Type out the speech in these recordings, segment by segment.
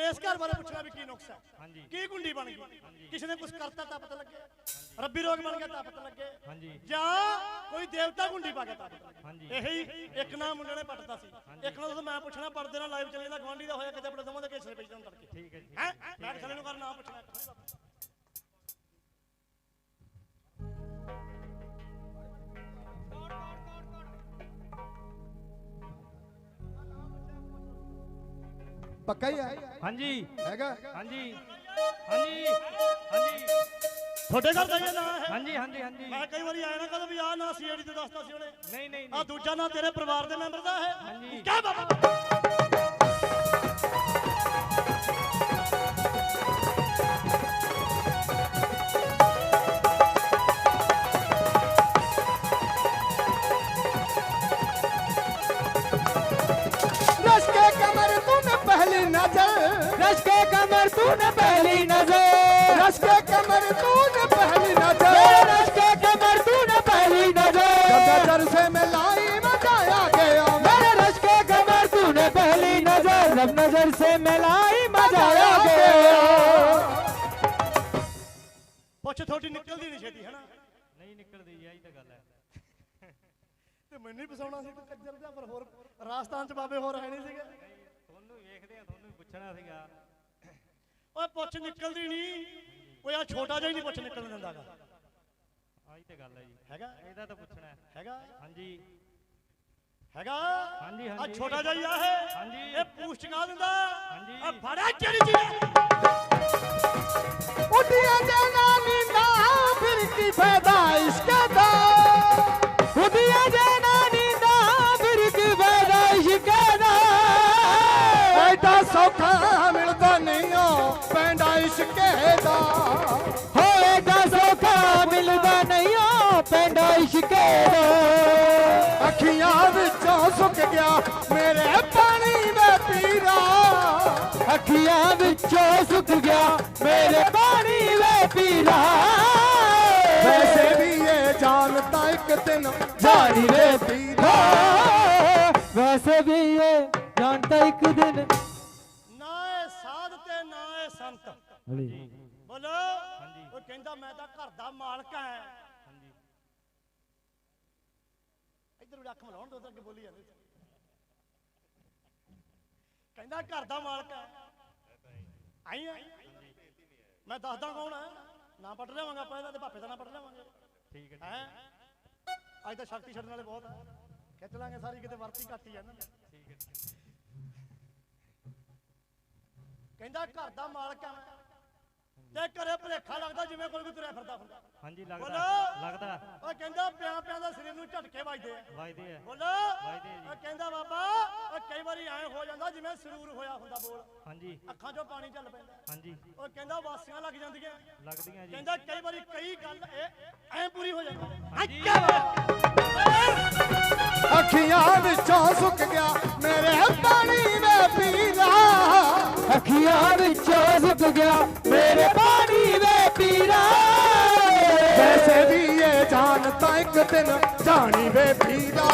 ਹੁਣ ਇਸ ਘਰ ਬਾਰੇ ਪੁੱਛਣਾ ਵੀ ਕੀ ਨੁਕਸ ਹੈ। ਕੀ ਗੁੰਡੀ ਬਣ ਗਈ? ਕਿਸੇ ਨੇ ਕੁਝ ਕਰਤਾ ਤਾਂ ਪਤਾ ਲੱਗੇ। ਰੱਬੀ ਰੋਗ ਬਣ ਗਿਆ ਤਾਂ ਪਤਾ ਲੱਗੇ। ਜਾਂ ਕੋਈ ਦੇਵਤਾ ਗੁੰਡੀ ਪਾ ਕੇ ਤਾਂ ਪਤਾ ਇਹੀ ਇੱਕ ਨਾ ਮੁੰਡੇ ਨੇ ਪੱਟਦਾ ਸੀ। ਇੱਕ ਨਾ ਜਦੋਂ ਮੈਂ ਪੁੱਛਣਾ ਪੜਦੇ ਨਾਲ ਲਾਈਵ ਚੱਲੇ ਦਾ ਗਵਾਂਢੀ ਦਾ ਹੋਇਆ ਕਿਤੇ ਆਪਣੇ ਦੋਵਾਂ ਦੇ ਪਈ ਜਾਣ ਤੜਕੇ। ਠੀਕ ਹੈ ਜੀ। ਹੈ? ਮੈਂ ਕਿਸੇ ਨੂੰ ਕਰ ਨਾ ਪੁੱਛਣਾ। ਪੱਕਾ ਹੀ ਹੈ ਹਾਂਜੀ। ਹੈਗਾ? ਹਾਂਜੀ। ਹਾਂਜੀ। ਹਾਂਜੀ। ਤੁਹਾਡੇ ਘਰ ਦਾ ਇਹ ਨਾਂ ਹੈ? ਹਾਂਜੀ ਹਾਂਜੀ ਹਾਂਜੀ। ਮੈਂ ਕਈ ਵਾਰੀ ਆਇਆ ਨਾ ਕਦੋਂ ਵੀ ਆਹ ਨਾਂ ਸੀਆਈਡੀ ਤੇ ਦੱਸਦਾ ਸੀ ਉਹਨੇ। ਨਹੀਂ ਨਹੀਂ ਆ ਦੂਜਾ ਨਾਂ ਤੇਰੇ ਪਰਿਵਾਰ ਦੇ ਮੈਂਬਰ ਦਾ ਹੈ। ਹਾਂਜੀ। ਕਿਆ ਬਾਬਾ से मिलाई मजाया गया ਪੁੱਛ ਤੁਹਾਡੀ ਨਿਕਲਦੀ ਨਹੀਂ ਛੇਤੀ ਹੈ ਨਾ ਨਹੀਂ ਨਿਕਲਦੀ ਜੀ ਆਹੀ ਤਾਂ ਗੱਲ ਹੈ ਤੇ ਮੈਨੂੰ ਹੀ ਫਸਾਉਣਾ ਸੀ ਤੂੰ ਕੱਜਰ ਦਾ ਪਰ ਹੋਰ ਰਾਜਸਥਾਨ ਚ ਬਾਬੇ ਹੋਰ ਹੈ ਨਹੀਂ ਸੀਗੇ ਤੁਹਾਨੂੰ ਹੀ ਵੇਖਦੇ ਆ ਤੁਹਾਨੂੰ ਹੀ ਪੁੱਛਣਾ ਸੀਗਾ ਓਏ ਪੁੱਛ ਨਿਕਲਦੀ ਨਹੀਂ ਓਏ ਆ ਛੋਟਾ ਜਿਹਾ ਹੀ ਨਹੀਂ ਪੁੱਛ ਨਿਕਲਣ ਦਿੰਦਾਗਾ ਆਹੀ ਤਾਂ ਗੱਲ ਹੈ ਜੀ ਹੈਗਾ ਇਹਦਾ ਤਾਂ ਪੁੱਛਣਾ ਹੈ ਹੈਗਾ ਹਾਂਜੀ ਹੈਗਾ? ਹਾਂਜੀ ਹਾਂਜੀ। ਆ ਛੋਟਾ ਜਿਹਾ ਹੀ ਆ ਇਹ। ਹਾਂਜੀ। ਇਹ ਪੂਛ ਚੰਗਾ ਦਿੰਦਾ। ਹਾਂਜੀ। ਆ ਫੜਿਆ ਚਿੜੀ ਜੀ। ਉੱਡੀਆਂ ਦੇ ਨਾਲ ਸੁੱਕ ਗਿਆ ਮੇਰੇ ਪਾਣੀ ਵੇ ਪੀਰਾ। ਅੱਖੀਆਂ ਵਿੱਚੋਂ ਸੁੱਕ ਗਿਆ ਮੇਰੇ ਪਾਣੀ ਵੇ ਪੀਰਾ। ਵੈਸੇ ਵੀ ਇਹ ਜਾਣਦਾ ਇੱਕ ਦਿਨ ਜਾਣੀ ਵੇ ਪੀਰਾ ਵੈਸੇ ਵੀ ਇਹ ਜਾਣਦਾ ਇੱਕ ਦਿਨ। ਨਾ ਇਹ ਸਾਧ ਤੇ ਨਾ ਇਹ ਸੰਤ। ਬੋਲੋ ਉਹ ਕਹਿੰਦਾ ਮੈਂ ਤਾਂ ਘਰ ਦਾ ਮਾਲਕ ਹਾਂ ਹਾਂਜੀ ਇੱਧਰ ਵੀ ਅੱਖ ਮਲਾਉਣ ਦੋ ਅੱਗੇ ਬੋਲੀ ਜਾਂਦੇ ਕਹਿੰਦਾ ਘਰ ਦਾ ਮਾਲਕ ਹੈ ਆਈ ਆ। ਮੈਂ ਦੱਸਦਾ ਕੌਣ ਹੈ ਨਾ ਪਟ ਲਿਆਵਾਂਗਾ ਆਪਾਂ ਇਹਦਾ ਤੇ ਭਾਪੇ ਦਾ ਨਾ ਪਟ ਲਿਆਵਾਂਗੇ। ਠੀਕ ਹੈ ਹੈ। ਅੱਜ ਤਾਂ ਸ਼ਕਤੀ ਛੱਡਣ ਵਾਲੇ ਬਹੁਤ ਆ। ਖਿੱਚ ਲਾਂਗੇ ਸਾਰੀ ਕਿਤੇ ਵਰਤੀ ਘੱਟ ਹੀ ਆ ਇਹਨਾਂ ਦੀ। ਠੀਕ ਹੈ। ਕਹਿੰਦਾ ਘਰ ਦਾ ਮਾਲਕ ਆ ਮੈਂ। ਤੇ ਘਰੇ ਭਲੇਖਾ ਲੱਗਦਾ ਜਿਵੇਂ ਕੋਈ ਵੀ ਤੁਰਿਆ ਫਿਰਦਾ ਹੁੰਦਾ। ਹਾਂਜੀ ਲੱਗਦਾ ਬੋਲੋ। ਲੱਗਦਾ। ਉਹ ਕਹਿੰਦਾ ਪਿਆਂ ਪਿਆਂ ਦਾ ਸਰੀਰ ਨੂੰ ਝਟਕੇ ਵੱਜਦੇ ਆ। ਵਾਇਦੇ ਆ। ਬੋਲੋ। ਵਾਹਿਦੇ ਜੀ। ਉਹ ਕਹਿੰਦਾ ਬਾਬਾ ਉਹ ਕਈ ਵਾਰੀ ਐ ਹੋ ਜਾਂਦਾ ਜਿਵੇਂ ਸਰੂਰ ਹੋਇਆ ਹੁੰਦਾ ਬੋਲ। ਹਾਂਜੀ। ਅੱਖਾਂ 'ਚੋਂ ਪਾਣੀ ਚੱਲ ਪੈਂਦਾ। ਹਾਂਜੀ। ਉਹ ਕਹਿੰਦਾ ਵਾਸੀਆਂ ਲੱਗ ਜਾਂਦੀਆਂ। ਲੱਗਦੀਆਂ ਜੀ। ਕਹਿੰਦਾ ਕਈ ਵਾਰੀ ਕਈ ਗੱਲ ਇਹ ਐ ਪੂਰੀ ਹੋ ਜਾਂਦੀ। ਹਾਂਜੀ। ਅੱਖੀਆਂ ਵਿੱਚੋਂ ਸੁੱਕ ਗਿਆ ਮੇਰੇ ਪਾਣੀ ਵੇ ਪੀਰਾ ਅੱਖੀਆਂ ਵਿੱਚੋਂ ਸੁੱਕ ਗਿਆ ਮੇਰੇ ਪਾਣੀ ਵੇ ਪੀਰਾ। ਵੈਸੇ ਵੀ ਇਹ ਜਾਣਦਾ ਇੱਕ ਦਿਨ ਜਾਣੀ ਵੇ ਪੀਰਾ।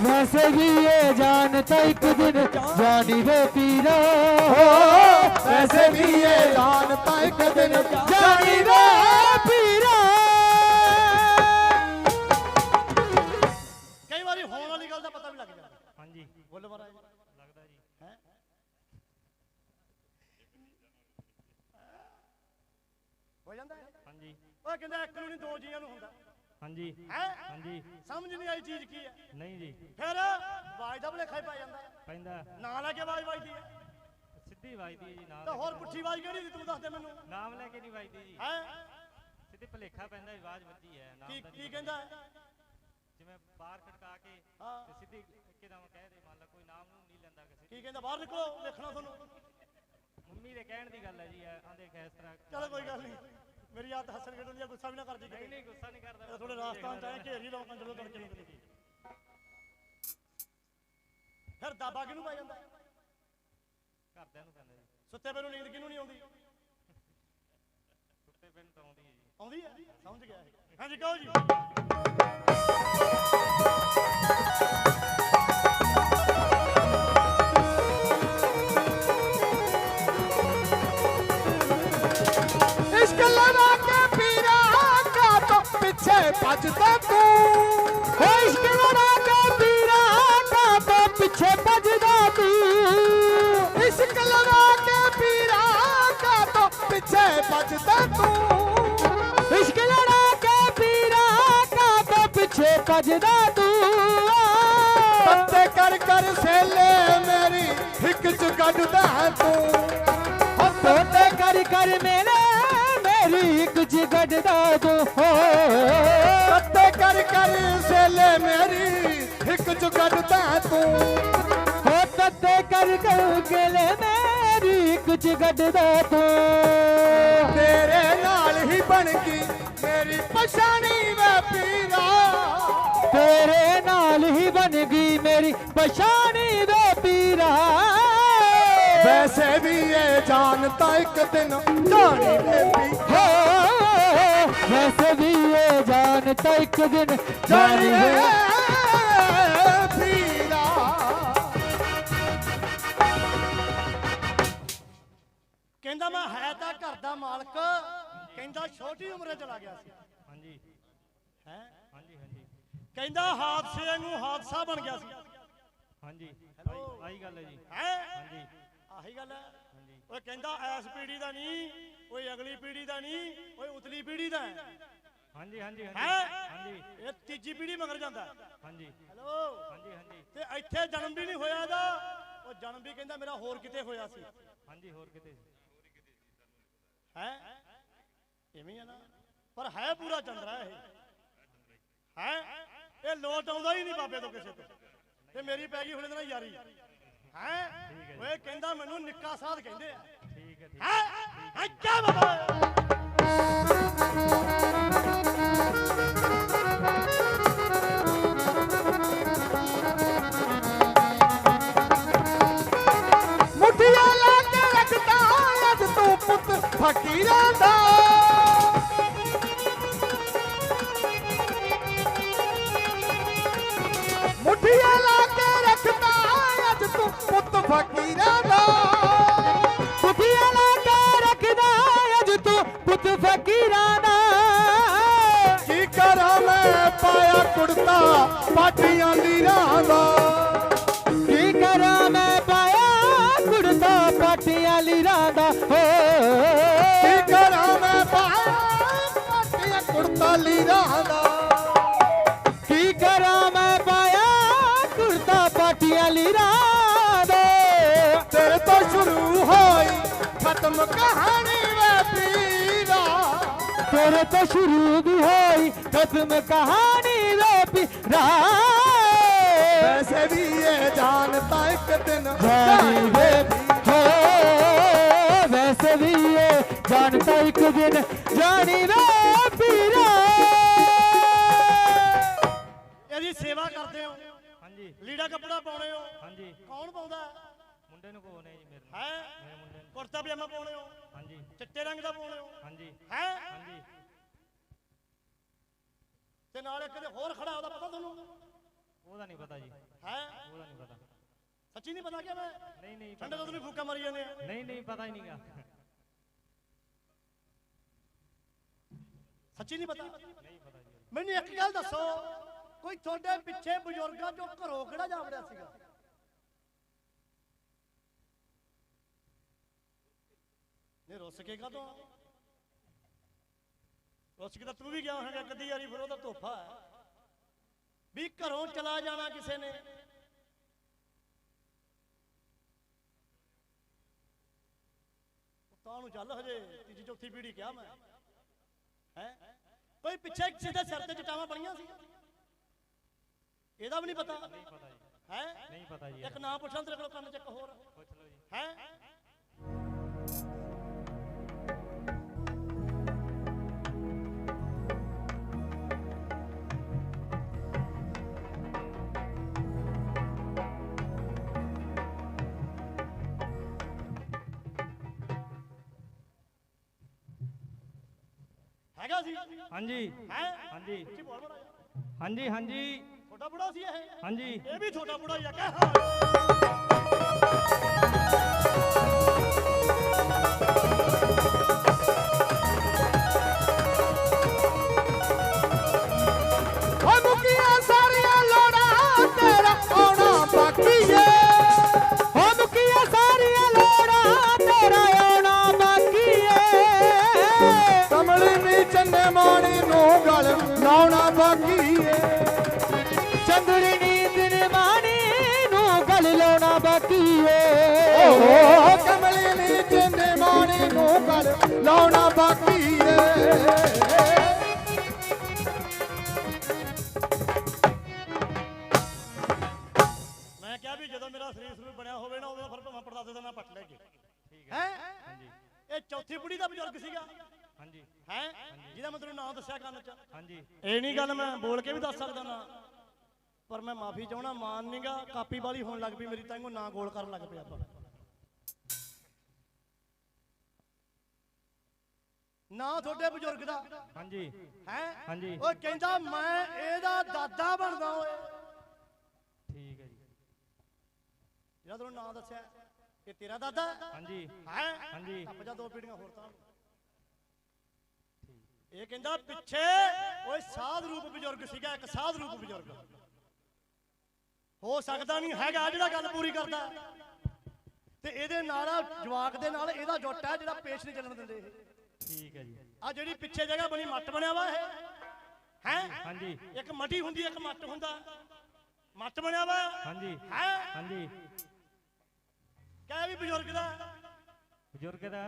ਵੈਸੇ ਵੀ ਇਹ ਜਾਣਦਾ ਇੱਕ ਦਿਨ ਜਾਣੀ ਵੇ ਪੀਰਾ। ਵੈਸੇ ਵੀ ਇਹ ਜਾਣਦਾ ਇੱਕ ਦਿਨ ਜਾਣੀ ਵੇ ਪੀਰਾ। ਕਈ ਵਾਰੀ ਹੋਣ ਵਾਲੀ ਗੱਲ ਦਾ ਪਤਾ ਵੀ ਲੱਗ ਜਾਂਦਾ। ਹਾਂਜੀ। ਬੋਲੋ ਮਹਾਰਾਜ। ਲੱਗਦਾ ਜੀ। ਹੈ? ਹੋ ਜਾਂਦਾ ਹੈ? ਹਾਂਜੀ। ਉਹ ਕਹਿੰਦਾ ਇੱਕ ਨੂੰ ਨਹੀਂ ਦੋ ਜੀਆਂ ਨੂੰ ਹੁੰਦਾ। ਹਾਂਜੀ। ਹੈ? ਹਾਂਜੀ। ਸਮਝ ਨਹੀਂ ਆਈ ਚੀਜ਼ ਕੀ ਹੈ। ਨਹੀਂ ਜੀ। ਫਿਰ ਆਵਾਜ਼ ਦਾ ਭਲੇਖਾ ਹੀ ਪੈ ਜਾਂਦਾ। ਹੈ। ਪੈਂਦਾ। ਨਾਂ ਲੈ ਕੇ ਆਵਾਜ਼ ਵੱਜਦੀ ਹੈ। ਸਿੱਧੀ ਵਾਜਦੀ ਹੈ ਜੀ ਨਾਮ ਤਾਂ ਹੋਰ। ਪੁੱਠੀ ਆਵਾਜ਼ ਕਿਹੜੀ ਸੀ ਤੂੰ ਦੱਸ ਦੇ ਮੈਨੂੰ। ਨਾਮ ਲੈ ਕੇ ਨਹੀਂ ਵਾਜਦੀ ਜੀ। ਹੈ? ਸਿੱਧੀ ਭਲੇਖਾ ਪੈਂਦਾ ਆਵਾਜ਼ ਵੱਜੀ ਹੈ ਨਾਮ ਕੀ ਕੀ ਕਹਿੰਦਾ? ਜਿਵੇਂ ਬਾਹਰ ਖੜਕਾ ਕੇ। ਤੇ ਸਿੱਧੀ ਇੱਕਦਮ ਕਹਿ ਦੇ ਮੰਨ ਲਾ ਕੋਈ ਨਾਮ ਨੂੰ ਨਹੀਂ ਲੈਂਦਾ ਕਿਸੇ ਕੀ ਕਹਿੰਦਾ? ਬਾਹਰ ਨਿਕਲੋ ਵੇਖਣਾ ਤੁਹਾਨੂੰ। ਮੰਮੀ ਦੇ ਕਹਿਣ ਦੀ ਗੱਲ ਹੈ ਜੀ ਆਂਦੇ ਕਿ ਇਸ ਤਰ੍ਹਾਂ ਚਲੋ ਕੋਈ ਗੱਲ ਨਹੀਂ। ਮੇਰੀ ਯਾਦ ਹੱਸਣ ਖੇਡਣ ਦੀ ਗੁੱਸਾ ਵੀ ਨਾ ਕਰਦੀ ਨਹੀਂ ਨਹੀਂ ਗੁੱਸਾ ਨਹੀਂ ਕਰਦਾ। ਥੋੜੇ ਰਾਜਸਥਾਨ ਚ ਆਏ ਘੇਰੀ ਲੋਕਾਂ ਚਲੋ ਤੜਕੇ ਨੂੰ ਫਿਰ ਦਾਬਾ ਕਿਹਨੂੰ ਪੈ ਜਾਂਦਾ? ਘਰਦਿਆਂ ਨੂੰ ਪੈਂਦਾ ਜੀ। ਸੁੱਤੇ ਪਏ ਨੂੰ ਨੀਂਦ ਕਿਹਨੂੰ ਨਹੀਂ ਆਉਂਦੀ? ਸੁੱਤੇ ਪਿੰਡ ਤੋਂ ਆਉਂਦੀ ਹੈ ਜੀ। ਆਉਂਦੀ ਹੈ? ਸਮਝ ਗਿਆ। ਹਾਂਜੀ ਕਹੋ ਜੀ। ਭਜਦਾ ਤੂੰ ਪੱਤੇ ਕਰ ਕਰ ਸੇਲੇ ਮੇਰੀ ਹਿੱਕ ਚ ਕੱਢਦਾ ਤੂੰ ਤੋਤੇ ਕਰ ਕਰ ਮੇਰੇ ਮੇਰੀ ਇੱਕ ਜਿਗੜਦਾ ਤੂੰ ਹੋ। ਪੱਤੇ ਕਰ ਕਰ ਸੇਲੇ ਮੇਰੀ ਹਿੱਕ ਚ ਕੱਢਦਾ ਤੂੰ ਹੋ ਕਰ ਕਰ ਗਲੇ ਮੇਰੀ ਇੱਕ ਜਿਗੜਦਾ ਤੂੰ। ਤੇਰੇ ਨਾਲ ਹੀ ਬਣ ਗਈ ਮੇਰੀ ਪਛਾਣੀ ਵੇ ਪੀਰਾ। ਤੇਰੇ ਨਾਲ ਹੀ ਬਣ ਗਈ ਮੇਰੀ ਪਛਾਣੀ ਵੇ ਪੀਰਾ। ਵੈਸੇ ਵੀ ਇਹ ਜਾਣਤਾ ਇੱਕ ਦਿਨ ਜਾਣੀ ਬੇਬੀ ਹੋ ਵੈਸੇ ਵੀ ਇਹ ਜਾਣਤਾ ਇੱਕ ਦਿਨ ਜਾਣੀ ਪੀਰਾ। ਕਹਿੰਦਾ ਮੈਂ ਹੈ ਤਾਂ ਘਰ ਦਾ ਮਾਲਕ। ਕਹਿੰਦਾ ਛੋਟੀ ਉਮਰੇ ਚਲਾ ਗਿਆ ਸੀ। ਹਾਂਜੀ। ਹੈ? ਹਾਂਜੀ ਹਾਂਜੀ। ਕਹਿੰਦਾ ਹਾਦਸੇ ਵਾਂਗੂ ਹਾਦਸਾ ਬਣ ਗਿਆ ਸੀ। ਹਾਂਜੀ? ਆਹੀ ਗੱਲ ਹੈ ਜੀ। ਹੈ? ਹਾਂਜੀ। ਆਹੀ ਗੱਲ ਹੈ। ਹਾਂਜੀ ਓਏ ਕਹਿੰਦਾ ਐਸ ਪੀੜੀ ਦਾ ਨਹੀਂ ਓਏ ਅਗਲੀ ਪੀੜੀ ਦਾ ਨਹੀਂ ਓਏ ਉਤਲੀ ਪੀੜੀ ਦਾ ਹੈ। ਹਾਂਜੀ ਹਾਂਜੀ ਹੈਂ? ਹਾਂਜੀ। ਹਾਂਜੀ ਇਹ ਤੀਜੀ ਪੀੜੀ ਮਗਰ ਜਾਂਦਾ ਹਾਂਜੀ। ਹੈਲੋ। ਹਾਂਜੀ ਹਾਂਜੀ। ਤੇ ਇੱਥੇ ਜਨਮ ਵੀ ਨਹੀਂ ਹੋਇਆ ਇਹਦਾ ਉਹ ਜਨਮ ਵੀ ਕਹਿੰਦਾ ਮੇਰਾ ਹੋਰ ਕਿਤੇ ਹੋਇਆ ਸੀ। ਹਾਂਜੀ ਹੋਰ ਕਿਤੇ ਹੈ? ਇਵੇਂ ਹੀ ਆ ਨਾ। ਪਰ ਹੈ ਪੂਰਾ ਚੰਦਰਾ ਇਹ। ਹੈ? ਇਹ ਲੋਟ ਆਉਂਦਾ ਹੀ ਨਹੀਂ ਬਾਬੇ ਤੋਂ ਕਿਸੇ ਤੋਂ। ਤੇ ਮੇਰੀ ਪੈ ਗਈ ਹੁਣ ਇਹਦੇ ਨਾਲ ਯਾਰੀ। ਹੈ? ਓਏ ਕਹਿੰਦਾ ਮੈਨੂੰ ਨਿੱਕਾ ਸਾਧ ਕਹਿੰਦੇ ਆ। ਠੀਕ ਹੈ ਠੀਕ ਹੈ। ਹੈ? ਕਿਆ ਬਾਬਾ ਪਾਟੀਆਂ ਲੀਰਾਂ ਦਾ। ਤੇਰੇ ਤੋਂ ਸ਼ੁਰੂ ਹੋਈ ਖਤਮ ਕਹਾਣੀ ਵੇ ਪੀਰਾ। ਤੇਰੇ ਤੋਂ ਸ਼ੁਰੂ ਵੀ ਹੋਈ ਖਤਮ ਕਹਾਣੀ ਵੇ ਪੀਰਾ। ਵੈਸੇ ਵੀ ਇਹ ਜਾਣਤਾ ਇੱਕ ਦਿਨ ਜਾਣੀ ਵੇ ਹੋ ਵੈਸੇ ਵੀ ਇਹ ਜਾਣਦਾ ਇੱਕ ਦਿਨ ਜਾਣੀ ਵੇ ਪੀਰਾ। ਇਹਦੀ ਸੇਵਾ ਕਰਦੇ ਹੋ। ਹਾਂਜੀ। ਲੀੜਾ ਕੱਪੜਾ ਪਾਉਣੇ ਹੋ? ਹਾਂਜੀ। ਕੌਣ ਪਾਉਂਦਾ? ਮੁੰਡੇ ਨੂੰ ਕੋਨੇ ਜੀ ਮੇਰੇ ਨਾਲ ਹੈ? ਮੇਰੇ ਮੁੰਡੇ ਨੂੰ। ਕੁੜਤਾ ਪਜਾਮਾ ਪਾਉਣੇ ਹੋ? ਹਾਂਜੀ। ਚਿੱਟੇ ਰੰਗ ਦਾ ਪਾਉਣੇ ਹੋ? ਹਾਂਜੀ। ਹੈ? ਹਾਂਜੀ। ਤੇ ਨਾਲ ਇੱਕ ਦੇ ਹੋਰ ਖੜਾ ਉਹਦਾ ਪਤਾ ਤੁਹਾਨੂੰ? ਉਹਦਾ ਨਹੀਂ ਪਤਾ ਜੀ। ਹੈ? ਉਹਦਾ ਨਹੀਂ ਪਤਾ। ਸੱਚੀ ਨਹੀਂ ਪਤਾ ਕਿ ਮੈਂ? ਨਹੀਂ ਨਹੀਂ ਠੰਡੇ ਦੁੱਧ ਨੂੰ ਫੂਕਾ ਮਾਰੀ ਜਾਂਦੇ ਆ। ਨਹੀਂ ਨਹੀਂ ਪਤਾ ਹੀ ਨਹੀਂਗਾ ਸੱਚੀ ਨਹੀਂ ਪਤਾ? ਨਹੀਂ ਪਤਾ ਜੀ। ਮੈਨੂੰ ਇੱਕ ਗੱਲ ਦੱਸੋ। ਕੋਈ ਤੁਹਾਡੇ ਪਿੱਛੇ ਬਜ਼ੁਰਗਾਂ ਚੋਂ ਘਰੋਂ ਕਿਹੜਾ ਜਾ ਵੜਿਆ ਸੀਗਾ? ਨੇ ਰੁੱਸ ਕੇ ਕਦੋਂ? ਰੁੱਸ ਕੇ ਤਾਂ ਤੂੰ ਵੀ ਗਿਆ ਹੋਵੇਂਗਾ ਕਦੀ ਯਾਰੀ ਫਿਰ ਉਹਦਾ ਤੋਹਫਾ ਹੈ। ਵੀ ਘਰੋਂ ਚਲਾ ਜਾਣਾ ਕਿਸੇ ਨੇ? ਤਾਂ ਨੂੰ ਚੱਲ ਹਜੇ, ਤੀਜੀ, ਚੌਥੀ ਪੀੜੀ ਕਿਹਾ ਮੈਂ। ਹੈ? ਕੋਈ ਪਿੱਛੇ ਕਿਸੇ ਦੇ ਸਿਰ ਤੇ ਚਟਾਵਾਂ ਬਣੀਆਂ ਸੀ ਇਹਦਾ ਵੀ ਨਹੀਂ ਪਤਾ। ਨਹੀਂ ਪਤਾ ਜੀ। ਹੈ? ਨਹੀਂ ਪਤਾ ਜੀ ਇੱਕ ਨਾਂ ਪੁੱਛਾਂ ਤੇਰੇ ਕੋਲ ਕੰਨ ਚ ਇੱਕ ਹੋਰ। ਪੁੱਛ ਲਓ ਜੀ। ਹੈ? ਹੈਗਾ ਸੀ? ਹਾਂਜੀ। ਹੈ? ਹਾਂਜੀ। ਹਾਂਜੀ ਹਾਂਜੀ। ਛੋਟਾ ਬੁੜਾ ਸੀ ਇਹ? ਹਾਂਜੀ। ਇਹ ਵੀ ਛੋਟਾ ਬੁੜਾ ਹੀ ਆ ਕਹਿ ਓ ਸਾਰੀਆਂ ਲੋੜਾਂ ਤੇਰਾ ਆਉਣਾ ਬਾਕੀ ਏ। ਓ ਮੁਕੀਆਂ ਸਾਰੀਆਂ ਲੋੜਾਂ ਤੇਰਾ ਆਉਣਾ ਬਾਕੀ ਏ। ਬਾਕੀ ਏ। ਚੰਦੜੀ ਨੀਂਦ ਨਿਮਾਣੀ ਨੂੰ ਗਲ ਲਾਉਣਾ ਬਾਕੀ ਏ। ਓ ਕਮਲੀ ਨੀਂਦ ਨਿਮਾਣੀ ਨੂੰ ਗਲ ਲਾਉਣਾ ਬਾਕੀ ਏ। ਇਹ ਚੌਥੀ ਬੁੜੀ ਦਾ ਬਜ਼ੁਰਗ ਸੀਗਾ। ਹਾਂਜੀ। ਹੈ? ਜਿਹਦਾ ਮੈਂ ਤੈਨੂੰ ਨਾਮ ਦੱਸਿਆ ਕੰਨ ਚ। ਹਾਂਜੀ। ਇਹ ਨਹੀਂ ਗੱਲ ਮੈਂ ਬੋਲ ਕੇ ਵੀ ਦੱਸ ਸਕਦਾ ਨਾ। ਪਰ ਮੈਂ ਮਾਫੀ ਚਾਹਣਾ ਮਾਨ ਨਹੀਂਗਾ ਕਾਪੀ ਵਾਲੀ ਹੋਣ ਲੱਗ ਪਈ ਮੇਰੀ ਤਾਂ ਨਾਂ ਗੋਲ ਕਰਨ ਲੱਗ ਪਿਆ ਆਪਾਂ। ਨਾ ਤੁਹਾਡੇ ਬਜ਼ੁਰਗ ਦਾ। ਹਾਂਜੀ। ਹੈ? ਹਾਂਜੀ। ਉਹ ਕਹਿੰਦਾ ਮੈਂ ਇਹਦਾ ਦਾਦਾ ਬਣਦਾ ਓਏ। ਠੀਕ ਹੈ ਜੀ। ਜਿਹੜਾ ਤੈਨੂੰ ਨਾਂ ਦੱਸਿਆ ਇਹ ਤੇਰਾ ਦਾਦਾ? ਹਾਂਜੀ। ਹੈ? ਹਾਂਜੀ। ਟੱਪ ਜਾ ਦੋ ਪੀੜੀਆਂ ਹੋਰ ਤਾਂ। ਇਹ ਕਹਿੰਦਾ ਪਿੱਛੇ ਓਏ ਸਾਧ ਰੂਪ ਬਜ਼ੁਰਗ ਸੀਗਾ ਇੱਕ ਸਾਧ ਰੂਪ ਬਜ਼ੁਰਗ। ਹੋ ਸਕਦਾ ਨਹੀਂ ਹੈਗਾ ਜਿਹੜਾ ਗੱਲ ਪੂਰੀ ਕਰਦਾ। ਤੇ ਇਹਦੇ ਨਾਲ ਜਵਾਕ ਦੇ ਨਾਲ ਇਹਦਾ ਜੁੱਟ ਹੈ ਜਿਹੜਾ ਪੇਸ਼ ਨਹੀਂ ਚੱਲਣ ਦਿੰਦੇ ਇਹ। ਠੀਕ ਹੈ ਜੀ। ਆ ਜਿਹੜੀ ਪਿੱਛੇ ਜਗ੍ਹਾ ਬਣੀ ਮੱਟ ਬਣਿਆ ਵਾ ਇਹ। ਹੈ? ਹਾਂਜੀ। ਇੱਕ ਮੱਟੀ ਹੁੰਦੀ ਇੱਕ ਮੱਟ ਹੁੰਦਾ। ਮੱਟ ਬਣਿਆ ਵਾ। ਹਾਂਜੀ। ਹੈ? ਹਾਂਜੀ। ਕਹਿ ਵੀ ਬਜ਼ੁਰਗ ਦਾ। ਬਜ਼ੁਰਗ ਦਾ?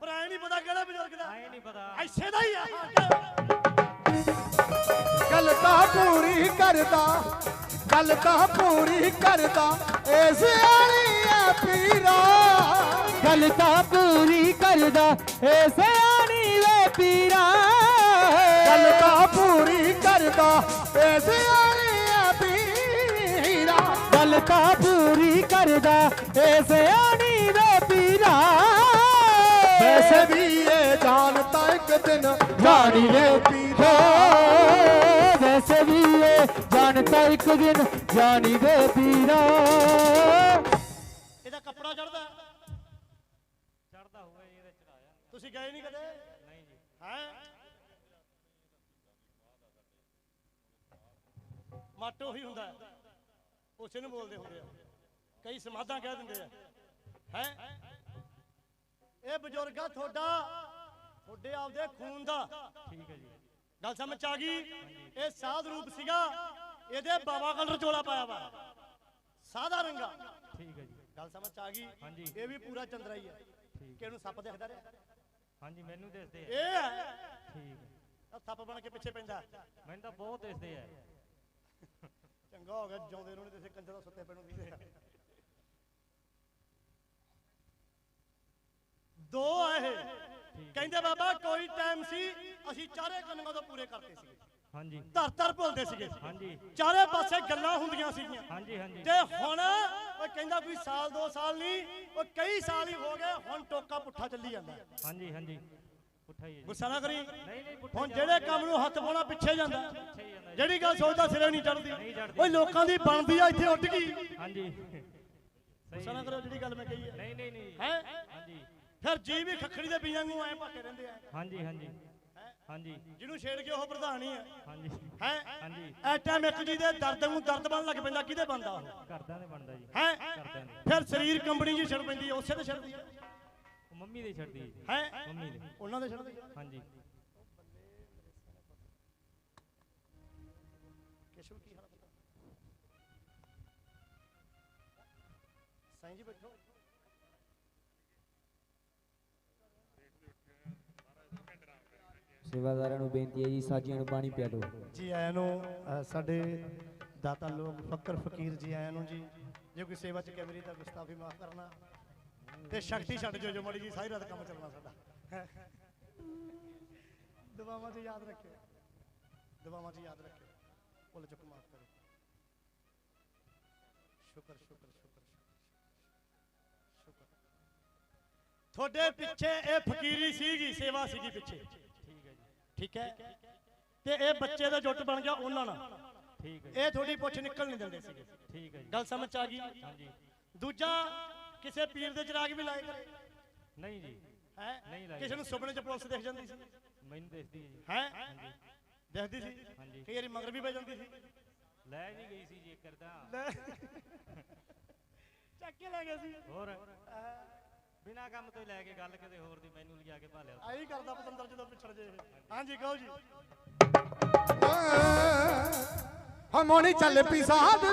ਪਰ ਐ ਨਹੀਂ ਪਤਾ ਕਿਹੜਾ ਬਜ਼ੁਰਗ ਦਾ। ਆਏ ਨਹੀਂ ਪਤਾ। ਐਸੇ ਦਾ ਹੀ ਆ। ਗੱਲ ਤਾਂ ਪੂਰੀ ਕਰਦਾ। ਗੱਲ ਤਾਂ ਪੂਰੀ ਕਰਦਾ ਏ ਸਿਆਣੀਆਂ ਪੀਰਾ। ਗੱਲ ਤਾਂ ਪੂਰੀ ਕਰਦਾ ਏ ਸਿਆਣੀ ਵੇ ਪੀਰਾ। ਗੱਲ ਤਾਂ ਪੂਰੀ ਕਰਦਾ ਏ ਸਿਆਣੀਆਂ ਪੀਰਾ। ਗੱਲ ਤਾਂ ਪੂਰੀ ਕਰਦਾ ਏ ਸਿਆਣੀ ਵੇ ਪੀਰਾ। ਵੈਸੇ ਵੀ ਇਹ ਜਾਣਦਾ ਇੱਕ ਦਿਨ ਜਾਣੀ ਵੇ ਪੀਰਾ। ਵੈਸੇ ਵੀ ਇਹ ਜਾਣਤਾ ਇੱਕ ਦਿਨ ਜਾਣੀ ਵੇ ਪੀਰਾ। ਇਹਦਾ ਕੱਪੜਾ ਚੜਦਾ ਚੜਦਾ ਹੋਵੇ ਇਹਦੇ ਚੜਾਇਆ ਤੁਸੀਂ ਗਏ ਨਹੀਂ ਕਦੇ? ਨਹੀਂ ਜੀ। ਹੈ? ਮੱਟ ਉਹੀ ਹੁੰਦਾ। ਉਸੇ ਨੂੰ ਬੋਲਦੇ ਹੁੰਦੇ ਆ। ਕਈ ਸਮਾਧਾਂ ਕਹਿ ਦਿੰਦੇ ਆ। ਹੈ? ਇਹ ਬਜ਼ੁਰਗਾ ਤੁਹਾਡਾ। ਤੁਹਾਡੇ ਆਪਦੇ ਖੂਨ ਦਾ। ਠੀਕ ਹੈ ਜੀ। ਗੱਲ ਸਮਝ ਆ ਗਈ? ਇਹ ਸਾਧ ਰੂਪ ਸੀਗਾ। ਇਹਦੇ ਬਾਬਾ ਕਲਰ ਚੋਲਾ ਪਾਇਆ ਵਾ। ਸਾਦਾ ਰੰਗਾ। ਠੀਕ ਹੈ ਜੀ। ਗੱਲ ਸਮਝ ਆ ਗਈ? ਹਾਂਜੀ। ਇਹ ਵੀ ਪੂਰਾ ਚੰਦਰਾ ਹੀ ਹੈ ਕਿ ਇਹਨੂੰ ਸੱਪ ਦਿਖਦਾ ਰਿਹਾ? ਹਾਂਜੀ ਮੈਨੂੰ ਦਿਸਦੇ ਆ। ਇਹ ਹੈ ਠੀਕ ਆਹ ਸੱਪ ਬਣ ਕੇ ਪਿੱਛੇ ਪੈਂਦਾ। ਮੈਨੂੰ ਤਾਂ ਬਹੁਤ ਦਿਸਦੇ ਆ। ਚੰਗਾ ਹੋ ਗਿਆ ਜਿਉਂਦੇ ਨੂੰ ਨਹੀਂ ਤੇ ਕੰਜਰ ਦਾ ਸੁੱਤੇ ਪੈਣੋਂ ਵੀਦੇ ਦੋ ਆ ਇਹ। ਕਹਿੰਦੇ ਬਾਬਾ ਕੋਈ ਟਾਈਮ ਸੀ ਅਸੀਂ ਚਾਰੇ ਕੰਨਾਂ ਤੋਂ ਪੂਰੇ ਕਰਤੇ ਸੀ ਹਾਂਜੀ। ਧਰ ਧਰ ਭੁੱਲਦੇ ਸੀਗੇ। ਹਾਂਜੀ। ਚਾਰੇ ਪਾਸੇ ਗੱਲਾਂ ਹੁੰਦੀਆਂ ਸੀਗੀਆਂ। ਹਾਂਜੀ ਹਾਂਜੀ। ਤੇ ਹੁਣ ਉਹ ਕਹਿੰਦਾ ਕੋਈ ਸਾਲ ਦੋ ਸਾਲ ਨਹੀਂ ਉਹ ਕਈ ਸਾਲ ਹੀ ਹੋ ਗਏ ਹੁਣ ਟੋਕਾ ਪੁੱਠਾ ਚੱਲੀ ਜਾਂਦਾ। ਹਾਂਜੀ ਹਾਂਜੀ। ਪੁੱਠਾ ਹੀ ਗੁੱਸਾ ਨਾ ਕਰੀ। ਨਹੀਂ ਨਹੀਂ ਪੁੱਠਾ ਹੁਣ ਜਿਹੜੇ ਕੰਮ ਨੂੰ ਹੱਥ ਪਾਉਣਾ ਪਿੱਛੇ ਜਾਂਦਾ। ਜਿਹੜੀ ਗੱਲ ਸੋਚਦਾ ਸਿਰੇ ਨਹੀਂ ਚੜਦੀ। ਓਏ ਲੋਕਾਂ ਦੀ ਬਣਦੀ ਆ ਇੱਥੇ ਉੱਡ ਗਈ। ਹਾਂਜੀ। ਗੁੱਸਾ ਨਾ ਕਰੋ ਜਿਹੜੀ ਗੱਲ ਮੈਂ ਕਹੀ ਹੈ ਨਹੀਂ ਨਹੀਂ ਨਹੀਂ। ਹੈ? ਹਾਂਜੀ। ਫਿਰ ਜੀ ਵੀ ਖੱਖੜੀ ਦੇ ਬੀਜਾਂ ਨੂੰ ਐ ਭਾਟੇ ਰਹਿੰਦੇ ਆ। ਹਾਂਜੀ ਹਾਂਜੀ। ਹਾਂਜੀ। ਜਿਹਨੂੰ ਛੇੜ ਕੇ ਉਹ ਪ੍ਰਧਾਨ ਹੀ ਹੈ ਹਾਂਜੀ। ਹੈ? ਹਾਂਜੀ। ਐ ਟਾਈਮ ਇੱਕ ਜੀ ਦੇ ਦਰਦ ਨੂੰ ਦਰਦ ਬਣ ਲੱਗ ਪੈਂਦਾ ਕਿਹਦੇ ਬਣਦਾ ਉਹ? ਘਰਦਿਆਂ ਦੇ ਬਣਦਾ ਜੀ। ਹੈ? ਫਿਰ ਸਰੀਰ ਕੰਬਣੀ ਜੀ ਛੜ ਪੈਂਦੀ ਉਸੇ ਤੇ ਛੜਦੀ ਹੈ ਉਹ ਮੰਮੀ ਦੇ ਛੱਡਦੀ ਹੈ ਹੈ? ਮੰਮੀ ਦੇ। ਉਹਨਾਂ ਦੇ ਛੜਦੀ ਹਾਂਜੀ। ਕੇਸ਼ਵ ਕੀ ਹਾਲ ਹੈ ਸਾਈਂ ਜੀ ਬੈਠੋ। ਸੇਵਾਦਾਰਾਂ ਨੂੰ ਬੇਨਤੀ ਹੈ ਜੀ ਸਾਜੀਆਂ ਨੂੰ ਪਾਣੀ ਪਿਆ ਦਿਓ। ਜੀ ਆਇਆਂ ਨੂੰ ਅ, ਸਾਡੇ ਦਾਤਾ ਲੋਕ ਫਕਰ ਫਕੀਰ ਜੀ ਆਇਆਂ ਨੂੰ ਜੀ ਜੇ ਕੋਈ ਸੇਵਾ ਚ ਕੈਮਰੀ ਤਾਂ ਗੁਸਤਾਫੀ ਮਾਫ ਕਰਨਾ। ਤੇ ਸ਼ਕਤੀ ਛੱਡ ਜੋ ਜੋ ਮੜੀ ਜੀ ਸਾਰੀ ਰਾਤ ਕੰਮ ਚੱਲਣਾ ਸਾਡਾ। ਦੁਆਵਾਂ 'ਚ ਯਾਦ ਰੱਖਿਓ। ਦੁਆਵਾਂ 'ਚ ਯਾਦ ਰੱਖਿਓ। ਭੁੱਲ ਚੁੱਕ ਮਾਫ ਕਰੋ। ਸ਼ੁਕਰ ਸ਼ੁਕਰ ਸ਼ੁਕਰ ਸ਼ੁਕਰ ਸ਼ੁਕਰ। ਤੁਹਾਡੇ ਪਿੱਛੇ ਇਹ ਫਕੀਰੀ ਸੀਗੀ ਸੇਵਾ ਸੀਗੀ ਪਿੱਛੇ। ਠੀਕ ਹੈ? ਤੇ ਇਹ ਬੱਚੇ ਦਾ ਜੁੱਟ ਬਣ ਗਿਆ ਉਹਨਾਂ ਨਾਲ। ਠੀਕ ਹੈ ਇਹ ਤੁਹਾਡੀ ਪੁੱਛ ਨਿਕਲ ਨਹੀਂ ਦਿੰਦੇ ਸੀਗੇ। ਠੀਕ ਹੈ ਜੀ। ਗੱਲ ਸਮਝ ਆ ਗਈ? ਹਾਂਜੀ। ਦੂਜਾ ਕਿਸੇ ਪੀਰ ਦੇ ਚਿਰਾਗ ਵੀ ਲਾਏ ਕਰੇ। ਨਹੀਂ ਜੀ। ਹੈ? ਨਹੀਂ ਲਾਏ ਕਿਸੇ ਨੂੰ ਸੁਪਨੇ 'ਚ ਪੁਲਿਸ ਦਿਖ ਜਾਂਦੀ ਸੀ? ਮੈਨੂੰ ਦਿਸਦੀ ਹੈ ਜੀ। ਹੈ? ਦਿਖਦੀ ਸੀ? ਹਾਂਜੀ। ਕਈ ਵਾਰੀ ਮਗਰ ਵੀ ਪੈ ਜਾਂਦੀ ਸੀ। ਲੈ ਵੀ ਗਈ ਸੀ ਜੀ ਕਰਦਾ ਚੱਕ ਕੇ ਲੈ ਗਏ ਸੀ। ਹੋਰ। ਬਿਨਾ ਕੰਮ ਤੋਂ ਹੀ ਲੈ ਕੇ ਗੱਲ ਕਿਤੇ ਹੋਰ ਦੀ ਮੈਨੂੰ ਲਿਜਾ ਕੇ ਭਾਲਿਆ ਆਹੀ ਕਰਦਾ ਪਤੰਦਰ ਜਦੋਂ ਪਿਛੜ ਜੇ ਇਹ। ਹਾਂਜੀ ਕਹੋ ਜੀ। ਹਮੋਣੀ ਚੱਲ ਪੀ ਸਾਧ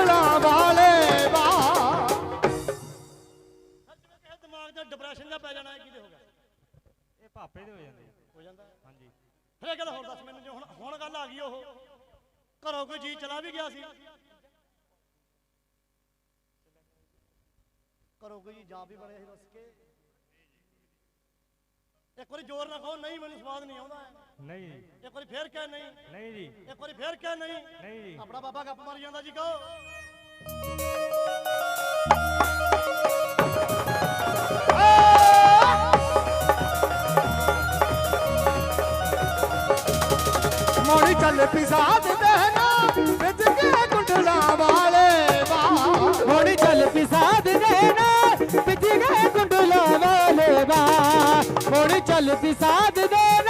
ਬੁਲਾ ਵਾਲੇ ਵਾ। ਸੱਚ ਦਿਮਾਗ ਦਾ ਡਿਪਰੈਸ਼ਨ ਦਾ ਪੈ ਜਾਣਾ ਇਹ ਕਿਤੇ ਹੋਗਾ ਇਹ ਭਾਪੇ ਦੇ ਹੋ ਜਾਂਦੇ ਹੋ ਜਾਂਦਾ? ਹਾਂਜੀ। ਫਿਰ ਇਹ ਗੱਲ ਹੋਰ ਦੱਸ ਮੈਨੂੰ ਜੇ ਹੁਣ ਹੁਣ ਗੱਲ ਆ ਗਈ ਉਹ ਘਰੋਂ ਕੋਈ ਜੀ ਚਲਾ ਵੀ ਗਿਆ ਸੀ? ਘਰੋਂ ਕੋਈ ਜੀ ਜਾ ਵੀ ਬੜਿਆ ਸੀ ਰਸ ਕੇ। ਇੱਕ ਵਾਰੀ ਜ਼ੋਰ ਨਾ ਖਾਓ ਨਹੀਂ ਮੈਨੂੰ ਸਵਾਦ ਨਹੀਂ ਆਉਂਦਾ। ਨਹੀਂ ਇੱਕ ਵਾਰੀ ਫੇਰ ਕਹਿ ਨਹੀਂ। ਨਹੀਂ ਜੀ। ਇੱਕ ਵਾਰੀ ਫੇਰ ਕਹਿ ਨਹੀਂ। ਨਹੀਂ ਜੀ। ਆਪਣਾ ਬਾਬਾ ਗੱਪ ਮਾਰੀ ਜਾਂਦਾ ਜੀ ਕਹੋ। ਮੋਣੀ ਚੱਲ ਪਿਸਾਦ ਦੇਣਾ ਵਿੱਚ ਕੇ ਕੁੰਡਲਾ ਵਾਲੇ ਵਾ। ਹੁਣ ਚੱਲ ਪਿਸਾਦ ਦੇਣਾ ਪਿੱਛ ਗਏ ਕੁੰਡਲਾ ਵਾਲੇ ਬਾ ਹੁਣ ਚੱਲ ਪਿਸਾਦ ਦੇਣਾ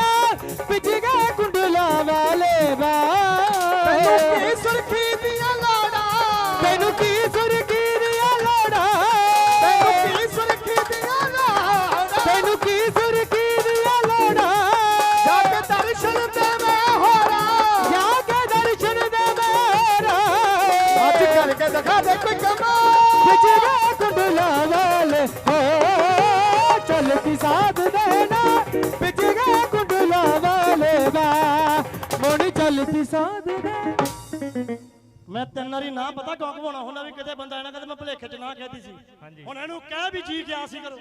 ਮੈਂ ਤਿੰਨ ਵਾਰੀ ਨਾ ਪਤਾ ਕਿਉਂ ਘਵਾਉਣਾ ਹੁੰਦਾ ਵੀ ਕਿਤੇ ਬੰਦਾ ਇਹਨਾਂ ਕਦੇ ਮੈਂ ਭੁਲੇਖੇ ਚ ਨਾ ਕਹਿਤੀ ਸੀ। ਹਾਂਜੀ। ਹੁਣ ਇਹਨੂੰ ਕਹਿ ਵੀ ਜੀ ਗਿਆ ਸੀ ਕਰੋ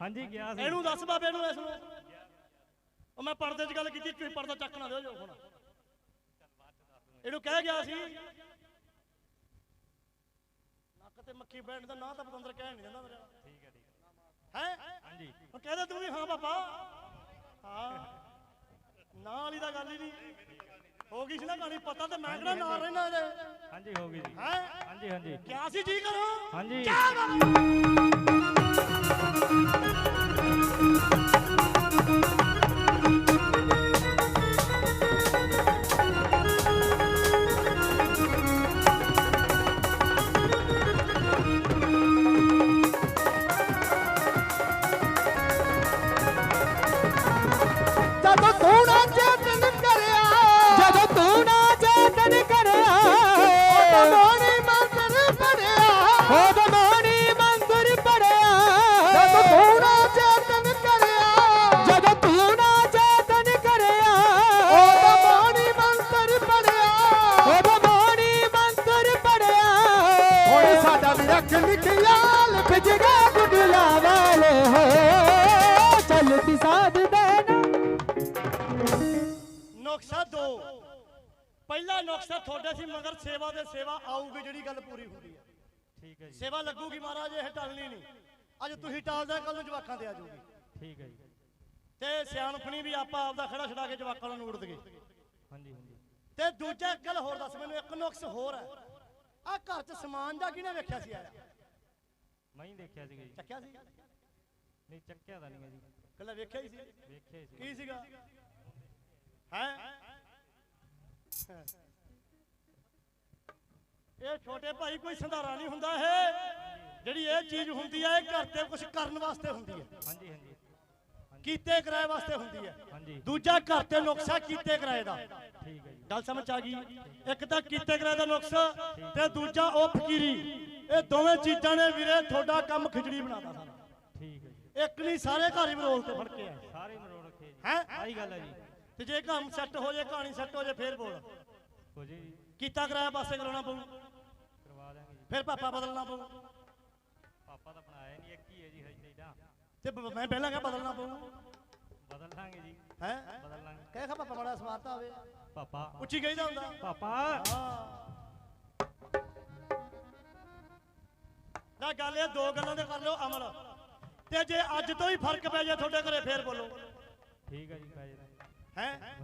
ਹਾਂਜੀ ਗਿਆ ਸੀ। ਇਹਨੂੰ ਦੱਸ ਬਾਬੇ ਨੂੰ ਇਸ ਨੂੰ। ਉਹ ਮੈਂ ਪਰਦੇ 'ਚ ਗੱਲ ਕੀਤੀ ਤੁਸੀਂ ਪਰਦਾ ਚੱਕ ਨਾ ਦਿਓ ਜੋ ਹੁਣ। ਇਹਨੂੰ ਕਹਿ ਗਿਆ ਸੀ। ਨੱਕ ਤੇ ਮੱਖੀ ਬੈਠਣ ਦਾ ਨਾਂ ਤਾਂ ਪਤੰਦਰ ਕਹਿ ਨਹੀਂ ਦਿੰਦਾ ਮੇਰਾ। ਠੀਕ ਹੈ ਠੀਕ ਹੈ। ਹੈ? ਹਾਂਜੀ। ਉਹ ਕਹਦੇ ਤੂੰ ਵੀ ਹਾਂ ਬਾਬਾ ਹਾਂ। ਨਾਂ ਵਾਲੀ ਤਾਂ ਗੱਲ ਹੀ ਨਹੀਂ। ਹੋ ਗਈ ਸੀ ਨਾ ਕਹਾਣੀ ਪਤਾ ਤੇ ਮੈਂ ਕਿਹੜਾ ਨਾਲ ਰਹਿਣਾ ਇਹਦੇ ਹਾਂਜੀ ਹੋ ਗਈ ਜੀ। ਹੈ? ਹਾਂਜੀ ਹਾਂਜੀ। ਕਿਆ ਸੀ ਜੀ ਕਰੋ? ਹਾਂਜੀ। ਜਦੋਂ ਤੁਹਾਡੇ ਸੀ ਮਗਰ ਸੇਵਾ ਦੇ ਸੇਵਾ ਆਊਗੀ ਜਿਹੜੀ ਗੱਲ ਪੂਰੀ ਹੁੰਦੀ ਹੈ। ਠੀਕ ਹੈ ਜੀ। ਸੇਵਾ ਲੱਗੂਗੀ ਮਹਾਰਾਜ ਇਹ ਟਲਣੀ ਨਹੀਂ। ਅੱਜ ਤੁਸੀਂ ਟਾਲਦੇ ਕੱਲ ਨੂੰ ਜਵਾਕਾਂ ਤੇ ਆ ਜਾਊਗੀ ਠੀਕ ਹੈ ਜੀ। ਤੇ ਸਿਆਣਪਣੀ ਵੀ ਆਪਾਂ ਆਪਦਾ ਖੜਾ ਛਡਾ ਕੇ ਜਵਾਕਾਂ ਨੂੰ ਨੂੜ ਦਗੇ ਹਾਂਜੀ ਹਾਂਜੀ। ਤੇ ਦੂਜਾ ਗੱਲ ਹੋਰ ਦੱਸ ਮੈਨੂੰ ਇੱਕ ਨੁਕਸ ਹੋਰ ਹੈ। ਆ ਘਰ 'ਚ ਸਮਾਨ ਦਾ ਕਿਹਨੇ ਵੇਖਿਆ ਸੀ ਆਇਆ? ਮੈਂ ਹੀ ਦੇਖਿਆ ਸੀਗਾ ਜੀ। ਚੱਕਿਆ ਸੀ? ਨਹੀਂ ਚੱਕਿਆ ਤਾਂ ਨਹੀਂ ਜੀ। ਕੱਲਾ ਵੇਖਿਆ ਹੀ ਸੀ? ਵੇਖਿਆ ਹੀ ਸੀ। ਕੀ ਸੀਗਾ? ਹੈ? ਇਹ ਛੋਟੇ ਭਾਈ ਕੋਈ ਸੰਧਾਰਾ ਨਹੀਂ ਹੁੰਦਾ ਇਹ। ਜਿਹੜੀ ਇਹ ਚੀਜ਼ ਹੁੰਦੀ ਹੈ ਇਹ ਘਰ ਤੇ ਕੁਝ ਕਰਨ ਵਾਸਤੇ ਹੁੰਦੀ ਹੈ ਹਾਂਜੀ ਹਾਂਜੀ। ਕੀਤੇ ਕਿਰਾਏ ਵਾਸਤੇ ਹੁੰਦੀ ਹੈ ਹਾਂਜੀ। ਦੂਜਾ ਘਰ ਤੇ ਨੁਕਸਾ ਕੀਤੇ ਕਿਰਾਏ ਦਾ। ਠੀਕ ਹੈ ਜੀ। ਗੱਲ ਸਮਝ ਆ ਗਈ? ਇੱਕ ਤਾਂ ਕੀਤੇ ਕਿਰਾਏ ਦਾ ਨੁਕਸ ਤੇ ਦੂਜਾ ਉਹ ਫਕੀਰੀ। ਇਹ ਦੋਵੇਂ ਚੀਜ਼ਾਂ ਨੇ ਵੀਰੇ ਤੁਹਾਡਾ ਕੰਮ ਖਿਚੜੀ ਬਣਾਤਾ ਸਾਰਾ। ਠੀਕ ਹੈ ਇੱਕ ਨਹੀਂ ਸਾਰੇ ਘਰ ਹੀ ਬਰੋਲ ਤੇ ਫੜ ਕੇ ਆਏ। ਸਾਰੇ ਮਰੋੜ ਰੱਖੇ ਜੀ। ਹੈ? ਆਹੀ ਗੱਲ ਹੈ ਜੀ। ਤੇ ਜੇ ਕੰਮ ਸੈੱਟ ਹੋ ਜੇ ਕਹਾਣੀ ਸੈੱਟ ਹੋ ਜੇ ਫੇਰ ਬੋਲ। ਹੋ ਜੀ। ਕੀਤਾ ਕਿਰਾਇਆ ਪਾਸੇ ਕਰਾਉਣਾ ਪਊ। ਕਰਵਾ ਦਾਂਗੇ ਜੀ। ਫਿਰ ਪਾਪਾ ਬਦਲਣਾ ਪਊ। ਪਾਪਾ ਤਾਂ ਬਣਾਇਆ ਨਹੀਂ ਇੱਕ ਹੀ ਹੈ ਜੀ ਹਜੇ ਤਾਂ। ਤੇ ਮੈਂ ਪਹਿਲਾਂ ਕਿਹਾ ਬਦਲਣਾ ਪਊ। ਬਦਲ ਲਾਂਗੇ ਜੀ। ਹੈ? ਬਦਲ ਲਾਂਗੇ ਕਹਿ ਖਾ ਪਾਪਾ ਬੜਾ ਸਮਾਰਤਾ ਹੋਵੇ ਪਾਪਾ। ਉੱਚੀ ਕਹੀਦਾ ਹੁੰਦਾ। ਪਾਪਾ। ਨਾ ਗੱਲ ਇਹ ਦੋ ਗੱਲਾਂ ਦੇ ਕਰ ਲਿਓ ਅਮਲ। ਤੇ ਜੇ ਅੱਜ ਤੋਂ ਹੀ ਫ਼ਰਕ ਪੈ ਜਾ ਤੁਹਾਡੇ ਘਰੇ ਫੇਰ ਬੋਲੋ। ਠੀਕ ਹੈ ਜੀ ਪੈ ਜਾਣਾ ਹੈ?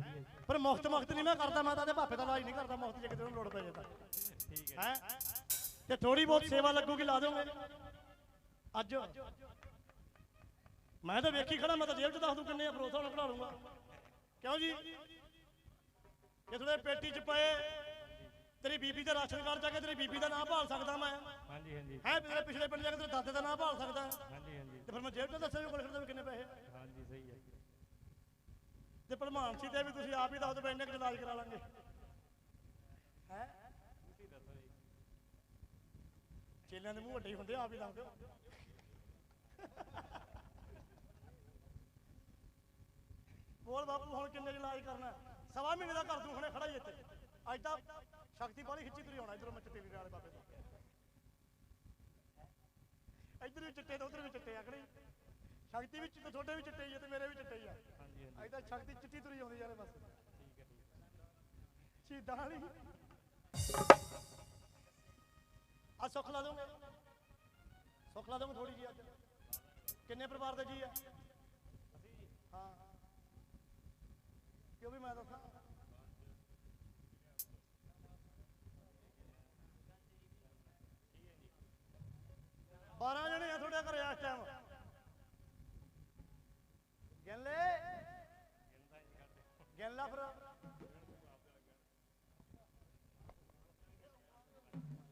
ਪਰ ਮੁਫਤ ਮੁਫਤ ਨਹੀਂ ਮੈਂ ਕਰਦਾ ਮੈਂ ਤਾਂ ਤੇ ਭਾਪੇ ਦਾ ਇਲਾਜ ਨਹੀਂ ਕਰਦਾ ਮੁਫਤ ਜੇ ਕਿਤੇ ਨੂੰ ਲੋੜ ਪੈ ਜੇ ਤਾਂ। ਠੀਕ ਹੈ। ਹੈ? ਤੇ ਥੋੜੀ ਬਹੁਤ ਸੇਵਾ ਲੱਗੂਗੀ ਲਾ ਦੋਗੇ ਅੱਜ। ਮੈਂ ਤਾਂ ਵੇਖੀ ਖੜਾ ਮੈਂ ਤਾਂ ਜੇਬ 'ਚ ਦੱਸ ਦੂੰ ਕਿੰਨੇ ਭਰੋਸਾ ਨਾਲ ਕਢਾ ਲੂੰਗਾ। ਕਿਉਂ ਜੀ? ਜੇ ਥੋੜੇ ਪੇਟੀ 'ਚ ਪਏ ਤੇਰੀ ਬੀਬੀ ਦਾ ਰਾਸ਼ਨ ਕਾਰਡ ਜਾ ਕੇ ਤੇਰੀ ਬੀਬੀ ਦਾ ਨਾਮ ਭਾਲ ਸਕਦਾ ਮੈਂ। ਹਾਂਜੀ ਹਾਂਜੀ। ਹੈ? ਤੇਰੇ ਪਿਛਲੇ ਪਿੰਡ ਜਾ ਕੇ ਤੇਰੇ ਦਾਦੇ ਦਾ ਨਾਮ ਭਾਲ ਸਕਦਾ। ਹਾਂਜੀ ਹਾਂਜੀ। ਤੇ ਫਿਰ ਮੈਂ ਜੇਬ 'ਚ ਦੱਸਿਆ ਕੋਲ ਖੜਦਾ ਵੀ ਕਿੰਨੇ ਪੈਸੇ। ਹਾਂਜੀ ਸਹੀ ਹੈ। ਜੇ ਭਲਮਾਨ ਸੀ ਤੇ ਵੀ ਤੁਸੀਂ ਆਪ ਹੀ ਦੱਸ ਦਿਓ ਇੰਨੇ ਕੁ ਇਲਾਜ ਕਰਾ ਲਾਂਗੇ। ਹੈ? ਚੇਲਿਆਂ ਦੇ ਮੂੰਹ ਵੱਡੇ ਹੁੰਦੇ, ਆਪ ਹੀ ਦੱਸ ਦਿਓ। ਬੋਲ ਬਾਪੂ, ਹੁਣ ਕਿੰਨੇ ਇਲਾਜ ਕਰਨਾ? ਸਵਾ ਮਹੀਨੇ ਦਾ ਘਰ ਤੂੰ ਹੁਣੇ ਖੜਾ ਹੀ ਇੱਥੇ। ਅੱਜ ਤਾਂ ਸ਼ਕਤੀ ਵਾਲੀ ਖਿੱਚੀ ਤੁਰੀ ਆਉਣਾ ਇਧਰੋਂ ਮੈਂ ਚਟੇਰੀ ਵਾਲੇ ਬਾਬੇ ਤੋਂ। ਇਧਰ ਵੀ ਚਿੱਟੇ ਤੇ ਉਧਰ ਵੀ ਚਿੱਟੇ ਆ ਖੜੇ ਸ਼ਕਤੀ ਵੀ ਚਿੱਟੇ ਤੁਹਾਡੇ ਵੀ ਚਿੱਟੇ ਹੀ ਆ ਤੇ ਮੇਰੇ ਵੀ ਚਿੱਟੇ ਹੀ। ਆ ਹਾਂਜੀ ਹਾਂਜੀ। ਅੱਜ ਤਾਂ ਸ਼ਕਤੀ ਚਿੱਟੀ ਤੁਰੀ ਆਉਂਦੀ ਯਾਰੇ ਬਸ। ਸ਼ਹੀਦਾਂ ਵਾਲੀ। ਆ ਸੁੱਖ ਲਾ ਦੋਗੇ? ਸੁੱਖ ਲਾ ਦੋਗੇ ਥੋੜੀ ਜੀ ਅੱਜ? ਕਿੰਨੇ ਪਰਿਵਾਰ ਦੇ ਜੀ ਆ? ਹਾਂ। ਕਿਉਂ ਵੀ ਮੈਂ ਦੱਸਾਂ? ਬਾਰਾਂ ਜਣੇ ਆ ਤੁਹਾਡੇ ਘਰੇ ਇਸ ਟਾਈਮ ਗਿਣ ਲੈ। ਗਿਣ ਲਾ ਫਿਰ।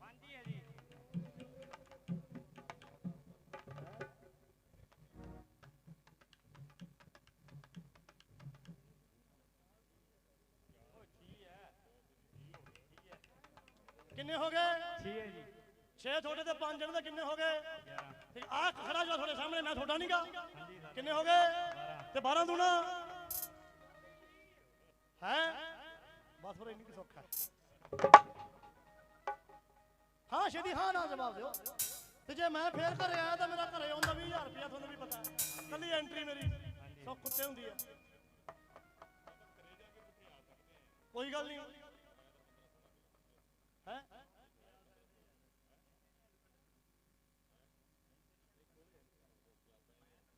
ਪੰਜ ਹੀ ਹੈ ਜੀ। ਕਿੰਨੇ ਹੋ ਗਏ? ਠੀਕ ਹੈ ਜੀ। 6 ਤੁਹਾਡੇ ਤੇ 5 ਜਣੇ ਦੇ ਕਿੰਨੇ ਹੋ ਗਏ? ਠੀਕ ਆ ਖੜਾ ਜੋ ਤੁਹਾਡੇ ਸਾਹਮਣੇ ਮੈਂ ਤੁਹਾਡਾ ਨਹੀਂਗਾ ਕਿੰਨੇ ਹੋ ਗਏ? ਤੇ 12 ਦੂਣਾ ਹੈ? ਬਸ ਫਿਰ ਇੰਨੀ ਕੁ ਸੁੱਖ ਹਾਂ। ਛੇਤੀ, ਹਾਂ ਨਾ ਜਵਾਬ ਦਿਓ। ਤੇ ਜੇ ਮੈਂ ਫੇਰ ਘਰੇ ਆਇਆ ਤਾਂ ਮੇਰਾ ਘਰੇ ਆਉਂਦਾ 20000 ਰੁਪਇਆ, ਤੁਹਾਨੂੰ ਵੀ ਪਤਾ ਹੈ। ਕੱਲੀ ਐਂਟਰੀ ਮੇਰੀ ਸੁੱਖ ਕੁੱਤੇ ਹੁੰਦੀ ਹੈ। ਕੋਈ ਗੱਲ ਨਹੀਂ। ਹੈ?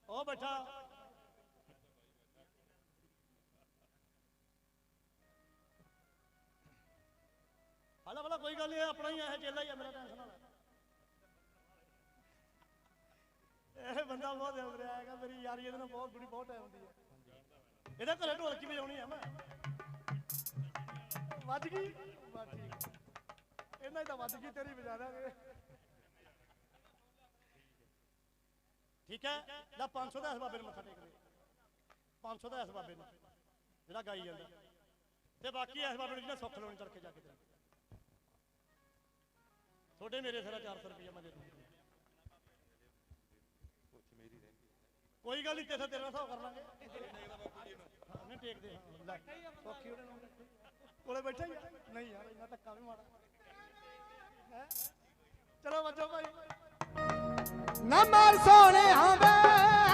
ਉਹ ਬੈਠਾ। ਹਾਲਾ ਭਲਾ ਕੋਈ ਗੱਲ ਨਹੀਂ ਆਪਣਾ ਹੀ ਹੈ ਚੇਲਾ ਹੀ ਹੈ ਮੇਰਾ ਟੈਨਸ਼ਨ ਨਾ ਇਹ ਬੰਦਾ ਬਹੁਤ ਦਿਲ ਰਿਹਾ ਹੈਗਾ, ਮੇਰੀ ਯਾਰੀ ਇਹਦੇ ਨਾਲ ਬਹੁਤ ਬੁਰੀ, ਬਹੁਤ ਟਾਈਮ ਹੁੰਦੀ ਹੈ ਇਹਦੇ ਘਰੇ ਢੋਲਕੀ ਵਜਾਉਣੀ ਹੈ ਮੈਂ? ਵੱਜ ਗਈ? ਬਸ ਠੀਕ ਇਹਨਾਂ ਹੀ ਤਾਂ ਵੱਜ ਗਈ, ਤੇਰੀ ਵਜਾ ਦਾਂਗੇ। ਠੀਕ ਹੈ? ਲੈ 500 ਦਾ ਇਸ ਬਾਬੇ ਨੂੰ ਮੱਥਾ ਟੇਕ ਦੇ 500 ਦਾ ਇਸ ਬਾਬੇ ਨੂੰ, ਜਿਹੜਾ ਗਾਈ ਜਾਂਦਾ। ਤੇ ਬਾਕੀ ਇਸ ਬਾਬੇ ਨੂੰ ਜਿਹਨੇ ਸੁੱਖ ਲਾਉਣੀ ਚੜਕੇ ਜਾ ਕੇ ਦੇ ਤੁਹਾਡੇ ਮੇਰੇ ਸਿਰਾ 400 ਰੁਪਏ ਮੈਂ ਦੇ ਦੂੰਗਾ। ਕੋਈ ਗੱਲ ਨਹੀਂ ਕਿਸੇ ਤੇਰੇ ਨਾਲ ਹਿਸਾਬ ਕਰ ਲਾਂਗੇ। ਨਹੀਂ ਟੇਕਦੇ ਹਾਂ, ਲੈ। ਸੌਖੀ ਉਹਦੇ ਨਾਲ। ਕੋਲੇ ਬੈਠਾ ਹੀ ਨਹੀਂ ਯਾਰ ਇੰਨਾ ਧੱਕਾ ਵੀ ਮਾੜਾ। ਹੈ? ਚਲੋ ਵੱਜੋ ਭਾਈ। ਨਾ ਮਾਰ ਸੋਹਣੇ ਆਵੇ ਨਾ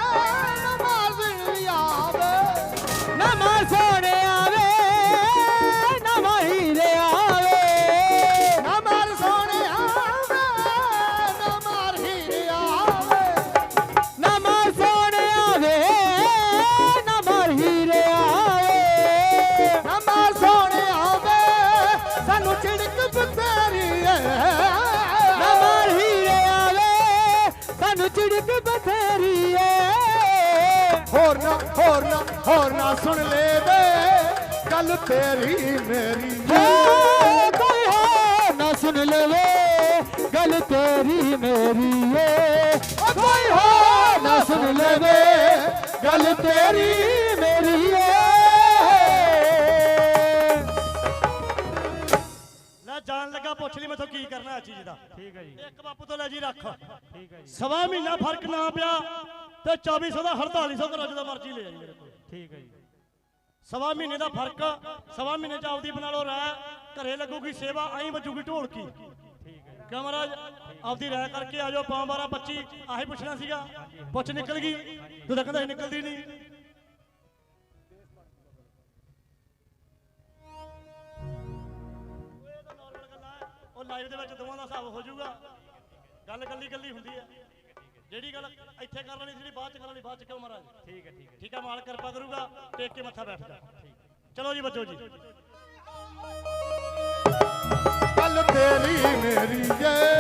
ਤੇਰੀ ਮੇਰੀ ਓ ਕੋਈ ਹੋ ਨਾ ਸੁਣ ਲਵੇ ਗੱਲ ਤੇਰੀ ਮੇਰੀ ਏ। ਓ ਕੋਈ ਹੋ ਨਾ ਸੁਣ ਲਵੇ ਗੱਲ ਤੇਰੀ ਮੇਰੀ ਏ। ਲੈ ਜਾਣ ਲੱਗਾ ਪੁੱਛ ਲਈ ਮੈਥੋਂ ਕੀ ਕਰਨਾ ਇਸ ਚੀਜ਼ ਦਾ। ਠੀਕ ਹੈ ਜੀ। ਇੱਕ ਬਾਪੂ ਤੋਂ ਲੈ ਜੀ ਰੱਖ। ਠੀਕ ਹੈ ਜੀ। ਸਵਾ ਮਹੀਨਾ ਫ਼ਰਕ ਨਾ ਪਿਆ ਤੇ 2400 ਦਾ 4800 ਕਰੋ ਜਦੋਂ ਮਰਜ਼ੀ ਲੈ ਆਈ ਮੇਰੇ ਕੋਲ। ਠੀਕ ਹੈ ਜੀ। ਸਵਾ ਮਹੀਨੇ ਦਾ ਫ਼ਰਕ, ਸਵਾ ਮਹੀਨੇ ਚ ਆਪਦੀ ਬਣਾ ਲਓ ਰਾਇ, ਘਰੇ ਲੱਗੂਗੀ ਸੇਵਾ ਆਈ ਵੱਜੂਗੀ ਢੋਲਕੀ। ਠੀਕ ਮਹਾਰਾਜ? ਆਪਦੀ ਰਾਇ ਕਰਕੇ ਆ ਜਾਓ 5 12 25 ਆਹੀ ਪੁੱਛਣਾ ਸੀਗਾ। ਪੁੱਛ ਨਿਕਲ ਗਈ ਤੂੰ ਤਾਂ ਕਹਿੰਦਾ ਨਿਕਲਦੀ ਨਹੀਂ। ਇਹ ਉਹ ਲਾਈਵ ਦੇ ਵਿੱਚ ਦੋਵਾਂ ਦਾ ਹਿਸਾਬ ਹੋ ਜਾਊਗਾ। ਗੱਲ ਕੱਲੀ ਕੱਲੀ ਹੁੰਦੀ ਹੈ ਜਿਹੜੀ ਗੱਲ ਇੱਥੇ ਕਰ ਲੈਣੀ ਸੀ ਜਿਹੜੀ ਬਾਅਦ ਚ ਕਰ ਲੈਣੀ ਬਾਅਦ ਚ ਕਿਉਂ ਮਹਾਰਾਜ? ਠੀਕ ਹੈ ਠੀਕ ਹੈ। ਠੀਕ ਹੈ ਮਾਲ ਕਿਰਪਾ ਕਰੂਗਾ ਟੇਕ ਕੇ ਮੱਥਾ ਬੈਠ ਜਾ ਚਲੋ ਜੀ ਬੱਚੋ ਜੀ। ਗੱਲ ਤੇਰੀ ਮੇਰੀ ਏ